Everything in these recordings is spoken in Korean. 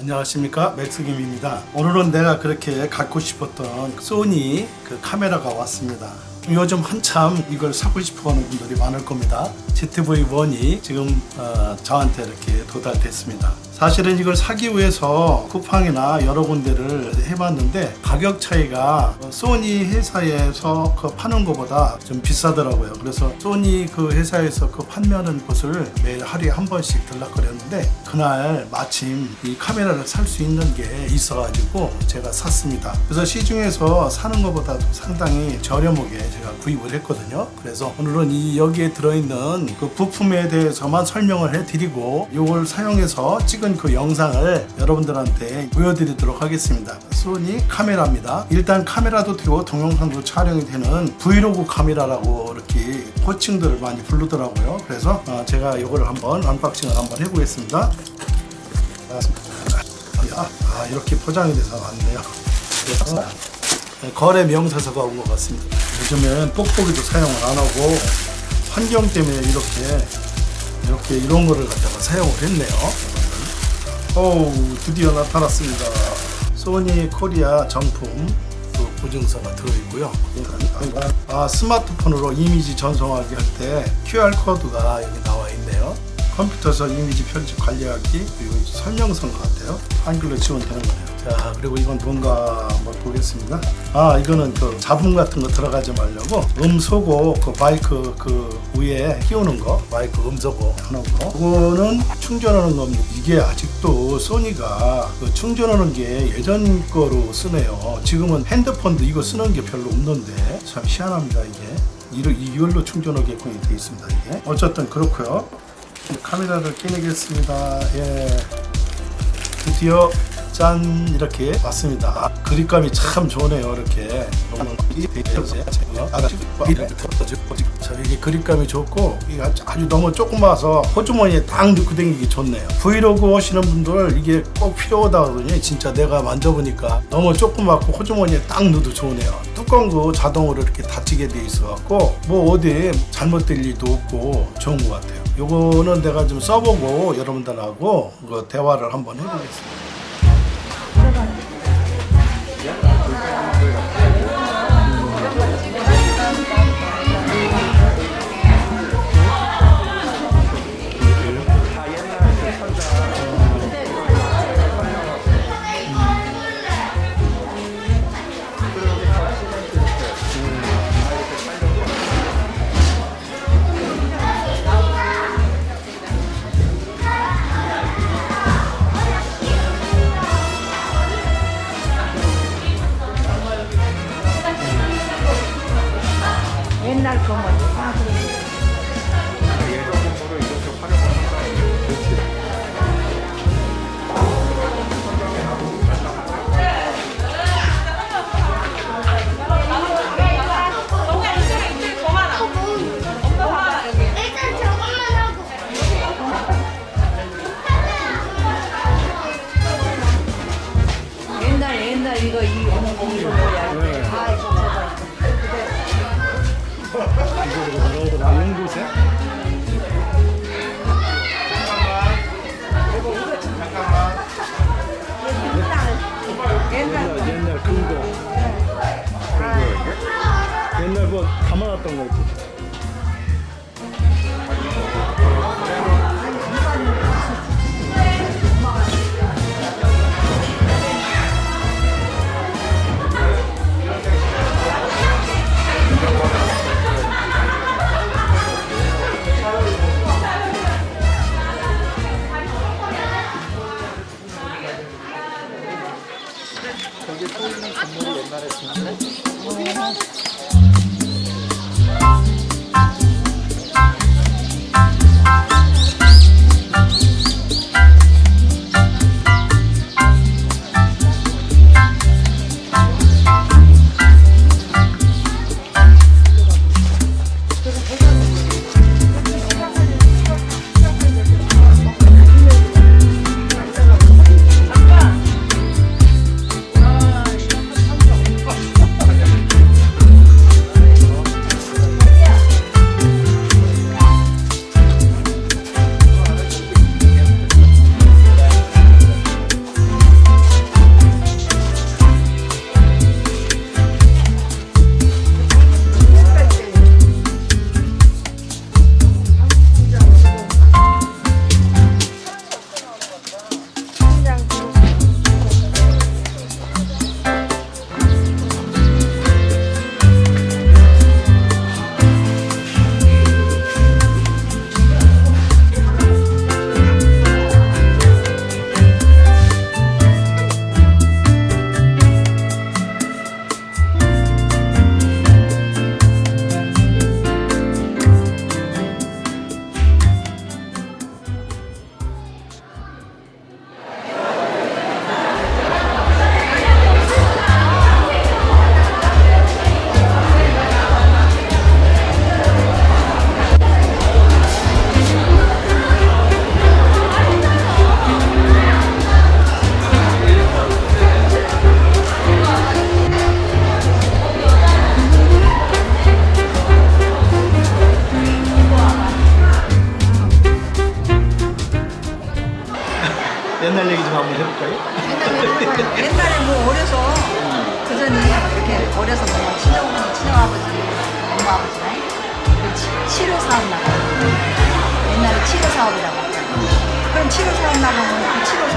안녕하십니까 맥스김입니다. 오늘은 내가 그렇게 갖고 싶었던 소니 그 카메라가 왔습니다. 요즘 한참 이걸 사고 싶어하는 분들이 많을 겁니다. ZV-1이 지금 어, 저한테 이렇게 도달됐습니다. 사실은 이걸 사기 위해서 쿠팡이나 여러 군데를 해봤는데 가격 차이가 소니 회사에서 그 파는 것보다 좀 비싸더라고요. 그래서 소니 그 회사에서 그 판매하는 곳을 매일 하루에 한 번씩 들락거렸는데 그날 마침 이 카메라를 살 수 있는 게 있어가지고 제가 샀습니다. 그래서 시중에서 사는 것보다도 상당히 저렴하게 제가 구입을 했거든요. 그래서 오늘은 이 여기에 들어있는 그 부품에 대해서만 설명을 해드리고 이걸 사용해서 찍은 그 영상을 여러분들한테 보여드리도록 하겠습니다. 소니 카메라입니다. 일단 카메라도 되고 동영상도 촬영이 되는 브이로그 카메라라고 이렇게 호칭들을 많이 부르더라고요. 그래서 어, 제가 이걸 한번 언박싱을 한번 해보겠습니다. 아, 아, 이렇게 포장이 돼서 왔네요. 그래서 거래 명사서가 온 것 같습니다. 요즘엔 뽁뽁이도 사용을 안 하고 환경 때문에 이렇게 이렇게 이런 거를 갖다가 사용을 했네요. 오 드디어 나타났습니다. 소니 코리아 정품 그 보증서가 들어있고요. 아 스마트폰으로 이미지 전송하기 할 때 QR 코드가 여기 나와 있네요. 컴퓨터에서 이미지 편집 관리하기 그리고 설명서인 것 같아요. 한글로 지원되는 거네요. 자 그리고 이건 뭔가 한번 보겠습니다. 아 이거는 그 잡음 같은 거 들어가지 말려고 음소거 그 마이크 그 위에 끼우는 거 마이크 음소거 하는 거. 이거는 충전하는 겁니다. 이게 아직도 소니가 그 충전하는 게 예전 거로 쓰네요. 지금은 핸드폰도 이거 쓰는 게 별로 없는데 참 희한합니다 이게. 이로- 이걸로 충전하게끔 돼 있습니다 이게. 어쨌든 그렇고요. 카메라를 꺼내겠습니다. 예. 드디어 짠 이렇게 왔습니다. 아, 그립감이 참 좋네요. 이렇게 자 이게 그립감이 좋고 이게 아주- 너무 조그마서 호주머니에 딱 넣고 다니기 좋네요. 브이로그 하시는 분들 이게 꼭 필요하다 그러니 진짜 내가 만져보니까 너무 조그맣고 호주머니에 딱 넣어도 좋네요. 뚜껑도 자동으로 이렇게 닫히게 돼 있어 갖고 뭐 어디 잘못될 일도 없고 좋은 것 같아요. 요거는 내가 좀 써보고 여러분들하고 그 대화를 한번 해보겠습니다. 옛날 거 뭐. 아, 그래. 뭐 담아놨던 거 있지.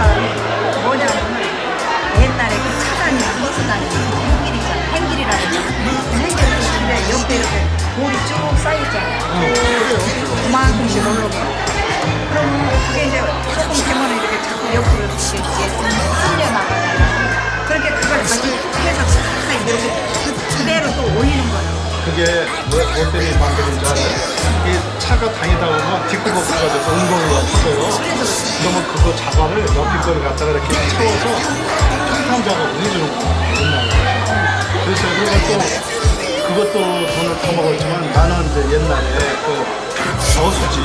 사업이 뭐냐면 옛날에 그 차단이 버스 다니는 행길 있잖아. 행길이라고 행길 근데 옆에 이렇게 돌이 쭉 쌓여있잖아요. 그만큼씩 올라가. 그러면 그게 이제 조금 되면 이렇게 자꾸 옆으로 이렇게 쓸려 나가잖아요. 그렇게 그걸 다시 해서 싹 이렇게 그- 그대로 또 올리는 거예요. 그게 뭐, 뭐 때문에 만드는 줄 알아요? 이게 차가 다니다 보면 엉덩이가 터져요. 그래서 그래요. 그러면 그거 자갈을 옆에 거를 갖다가 이렇게 채워서 평탄 작업을 해주는 거예요. 옛날에. 그래서 그것도 그것도 돈을 퍼먹었지만 나는 이제 옛날에 그 저수지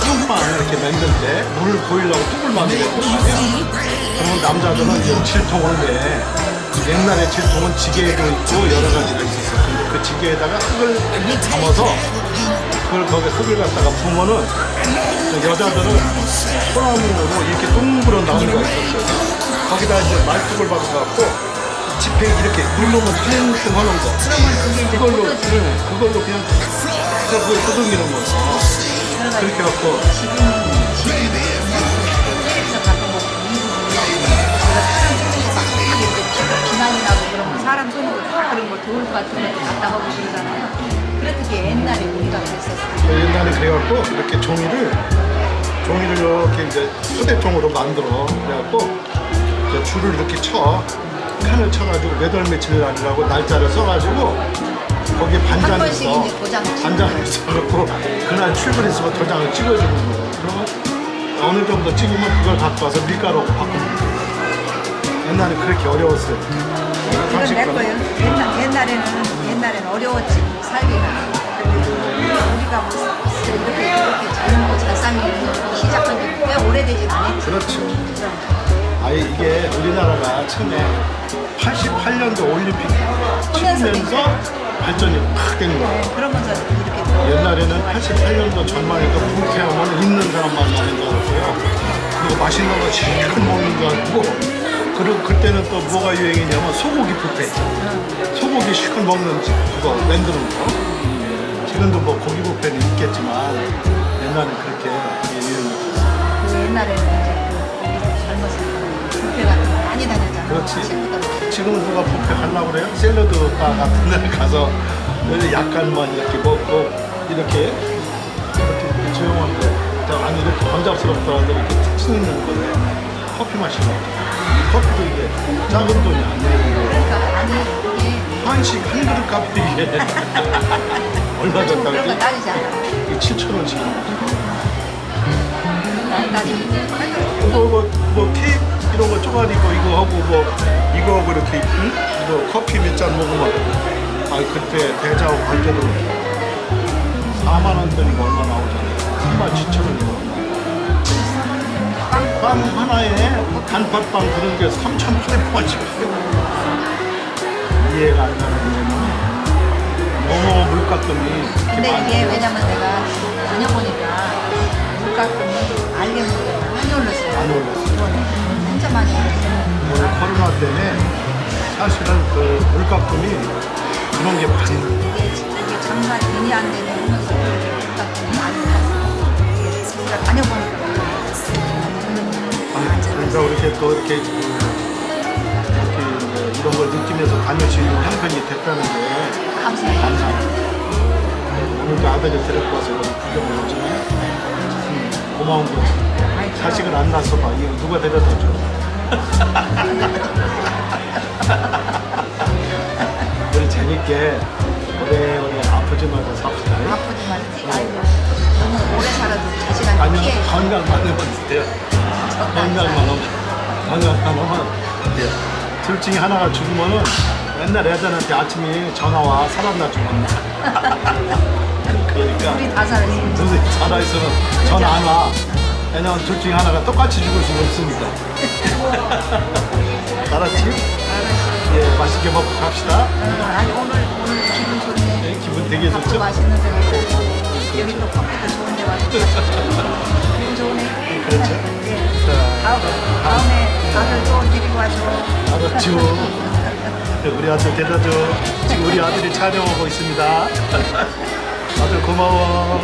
뚝만 이렇게 만들 때 물을 보이려고 뚝을 만들었단 말이에요. 그러면 남자들은 이제 질통을 내 옛날에 질통은 지게도 있고 여러 가지가 있었어요. 근데 그 지게에다가 흙을 담아서 그걸 거기 흙을 갖다가 부으면은 그 여자들은 소나무로 이렇게 둥그런 나무가 있었어요. 거기다 이제 말뚝을 박아갖고 집에 이렇게 누르면 탱탱 하는 거. 그걸로, 네, 그걸로 그냥 그 끄덕이는 거. 그렇게 해갖고 사람 손으로 다 그런 거돌 같은 거 갖다 그러잖아요. 그랬듯이 옛날에 우리가 그랬었어요. 옛날에 그래갖고 이렇게 종이를 종이를 이렇게 이제 휴대종으로 만들어 그래갖고 이제 줄을 이렇게 쳐 칸을 쳐가지고 몇 월 며칠 날이라고 날짜를 써가지고 거기에 번씩 반장에서 이제 도장을 찍는 반장을 써놓고 그날 출근했으면 도장을 찍어주는 거예요. 그러면 어느 정도 찍으면 그걸 갖고 와서 밀가루하고 바꾸는 거예요. 옛날에 그렇게 어려웠어요. 이건 내 거예요. 옛날, 옛날에는 옛날에는 어려웠지 살기가. 근데 우리가 뭐 이렇게 이렇게 잘 먹고 잘 살기 시작한 지 꽤 오래되진 않았지. 그렇죠. 아예 이게 우리나라가 처음에 88년도 올림픽 치르면서 발전이 팍 된 거예요. 그러면서 이렇게 또 옛날에는 88년도 전만 해도 불태하면 있는 사람만 많은 줄 알았어요. 그리고 맛있는 거 실컷 먹는 줄 알고 그리고 그때는 또 뭐가 유행이냐면 소고기 뷔페 소고기 실컷 먹는 집 그거 만드는 거 지금도 뭐 고기 뷔페는 있겠지만 옛날엔 그렇게 그게 유행이었어요. 그 옛날에는 이제 그 젊었을 때 뷔페 같은 거 많이 다녔잖아. 그렇지. 친구들. 지금은 누가 뷔페 하려고 그래요? 샐러드 바 같은 데 가서 약간만 이렇게 먹고 이렇게 이렇게, 조용한 거 아니 이렇게 번잡스럽더라도 이렇게 툭 치는 거래 커피 마시러 이 커피도 이게 작은 돈이 아니에요 그러니까 아니 이게 한식 한 그릇 값이 이게 얼마 좀 그런 거 했지? 따지지 않아. 이게 7천 원씩 난 따지지. 뭐, 뭐, 뭐 케이크 이런 거 쪼가리고 이거 하고 뭐 이거 하고 이렇게 응? 뭐 커피 몇 잔 먹으면 아 그때 대자하고 갈 때도 4만 원짜리가 얼마 나오잖아요 3만 7천 원이고 빵, 빵 하나에 단팥빵 그런 게 3,800원씩 이해가 안 가는 거는 너무 물가금이 근데 이게 왜냐면 내가 다녀보니까 물가금이 알게 모르게 많이 올랐어요. 많이 올랐어요. 이번에 진짜 많이 올랐어요. 오늘 코로나 때문에 사실은 그 물가금이 그런 게 많이. 이게, 이게 장사 되니 안 하면서 물가금이 많이 올랐어요. 다녀보니까 그러니까 이렇게 또 이렇게, 이렇게 이런 걸 느끼면서 다닐 수 있는 형편이 됐다는 게 감사해요. 감사합니다. 오늘도 아들이 데리고 와서 여기 구경을 오지만 참 고마운 거지. 자식을 안 낳았어 봐. 이거 누가 데려다 줘. 우리 재밌게 오래오래 아프지 말고 삽시다. 아프지 말지. 아이고 너무 오래 살아도 자식한테 아니면 피해. 건강만 하면 돼요. 건강만 하면 건강만 하면 돼요. 둘 중에 하나가 죽으면은 맨날 애들한테 아침에 전화 와 살았나 죽었나. 그러니까 우리 다 살았어요. 선생님 살아있으면 전화 안 와. 왜냐면 둘 중에 하나가 똑같이 죽을 수는 없으니까. 알았지? 예, 맛있게 먹고 갑시다. 아니 오늘 오늘 기분 좋네. 예, 기분 되게 밥도 좋죠? 맛있는 데 가고 여기 또 커피도 좋은 데 와서 기분 좋으네. 그렇죠. 다음, 다음에 다들 또 데리고 와줘. 알았죠. 우리 아들 데려줘. 지금 우리 아들이 촬영하고 있습니다. 아들 고마워.